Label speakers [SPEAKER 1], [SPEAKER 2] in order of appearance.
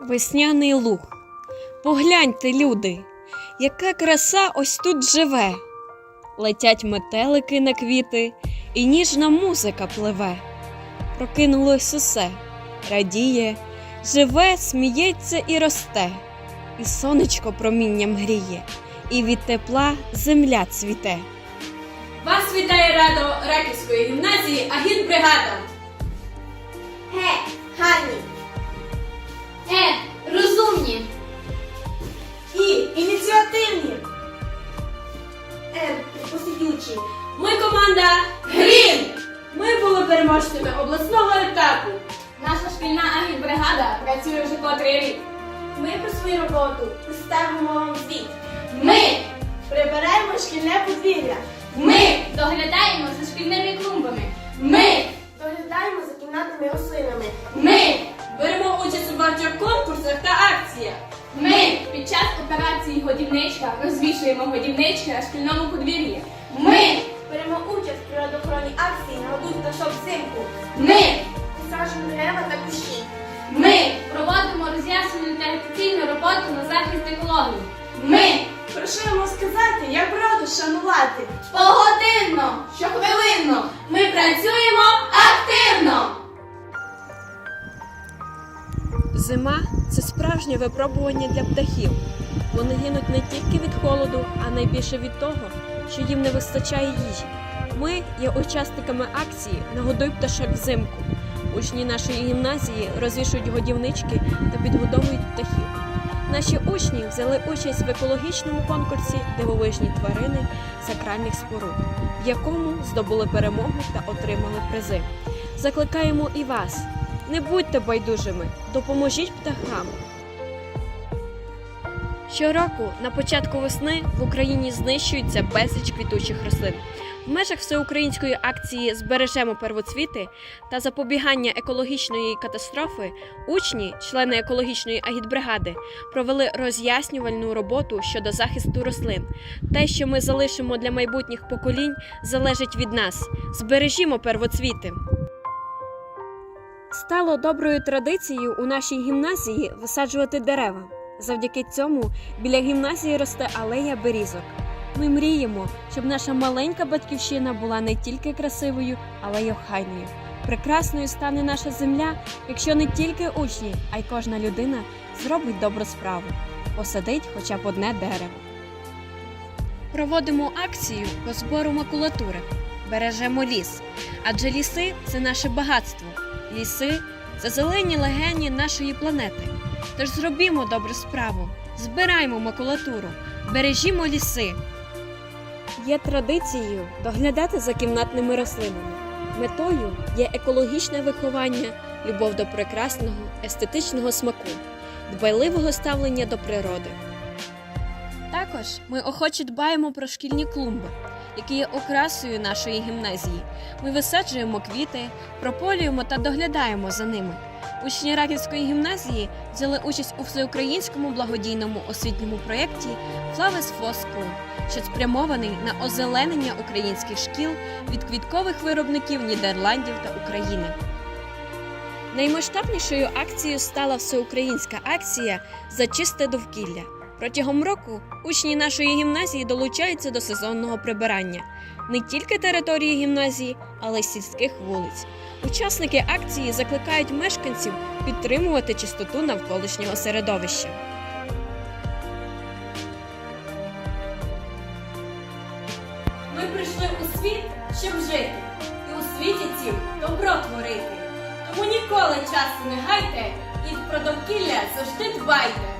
[SPEAKER 1] Весняний луг. Погляньте, люди, яка краса ось тут живе. Летять метелики на квіти, і ніжна музика пливе. Прокинулось усе, радіє, живе, сміється і росте, і сонечко промінням гріє, і від тепла земля цвіте.
[SPEAKER 2] Вас вітає радо Раківської гімназії Агітбригада.
[SPEAKER 3] Ге, Гані.
[SPEAKER 4] Е, розумні.
[SPEAKER 3] І ініціативні. Е, посидючі.
[SPEAKER 2] Ми команда Грім. Ми були переможцями обласного етапу.
[SPEAKER 4] Наша шкільна агітбригада працює вже котрий рік.
[SPEAKER 3] Ми про свою роботу представимо вам звіт.
[SPEAKER 4] Ми,
[SPEAKER 3] Прибираємо шкільне подвір'я.
[SPEAKER 4] ми доглядаємо за шкільними клумбами. Ми,
[SPEAKER 2] конкурсах та акціях.
[SPEAKER 4] ми під час операції годівничка розвішуємо годівнички на шкільному подвір'ї. Ми,
[SPEAKER 3] Беремо участь в природоохоронній акції «Нагодуй пташок взимку.
[SPEAKER 4] ми,
[SPEAKER 3] Посаджуємо дерева та кущі.
[SPEAKER 4] ми проводимо роз'яснювальну та агітаційну роботу на захист екології. Ми
[SPEAKER 3] Прошуємо сказати, як раду шанувати.
[SPEAKER 4] погодинно, щохвилинно, ми працюємо активно.
[SPEAKER 1] Зима це справжнє випробування для птахів. Вони гинуть не тільки від холоду, а найбільше від того, що їм не вистачає їжі. Ми є учасниками акції Нагодуй пташок взимку. Учні нашої гімназії розвішують годівнички та підгодовують птахів. Наші учні взяли участь в екологічному конкурсі Дивовижні тварини сакральних споруд, в якому здобули перемогу та отримали призи. Закликаємо і вас. Не будьте байдужими, допоможіть птахам. Щороку на початку весни в Україні знищується безліч квітучих рослин. В межах всеукраїнської акції Збережемо первоцвіти та запобігання екологічної катастрофи учні, члени екологічної агітбригади, провели роз'яснювальну роботу щодо захисту рослин. Те, що ми залишимо для майбутніх поколінь, залежить від нас. Збережімо первоцвіти. Стало доброю традицією у нашій гімназії висаджувати дерева. Завдяки цьому біля гімназії росте алея берізок. Ми мріємо, щоб наша маленька батьківщина була не тільки красивою, але й охайною. Прекрасною стане наша земля, якщо не тільки учні, а й кожна людина зробить добру справу, посадить хоча б одне дерево. Проводимо акцію по збору макулатури. Бережемо ліс, адже ліси це наше багатство. Ліси це зелені легені нашої планети. Тож зробімо добру справу, збираймо макулатуру, бережімо ліси. Є традицією доглядати за кімнатними рослинами. Метою є екологічне виховання, любов до прекрасного, естетичного смаку, дбайливого ставлення до природи. Також ми охоче дбаємо про шкільні клумби, які є окрасою нашої гімназії. Ми висаджуємо квіти, прополюємо та доглядаємо за ними. Учні Раківської гімназії взяли участь у всеукраїнському благодійному освітньому проєкті Flowers for School, що спрямований на озеленення українських шкіл від квіткових виробників Нідерландів та України. Наймасштабнішою акцією стала всеукраїнська акція за чисте довкілля. Протягом року учні нашої гімназії долучаються до сезонного прибирання не тільки території гімназії, але й сільських вулиць. Учасники акції закликають мешканців підтримувати чистоту навколишнього середовища.
[SPEAKER 2] Ми прийшли у світ, щоб жити, і у світі цім добро творити. Тому ніколи часу не гайте і про довкілля завжди дбайте.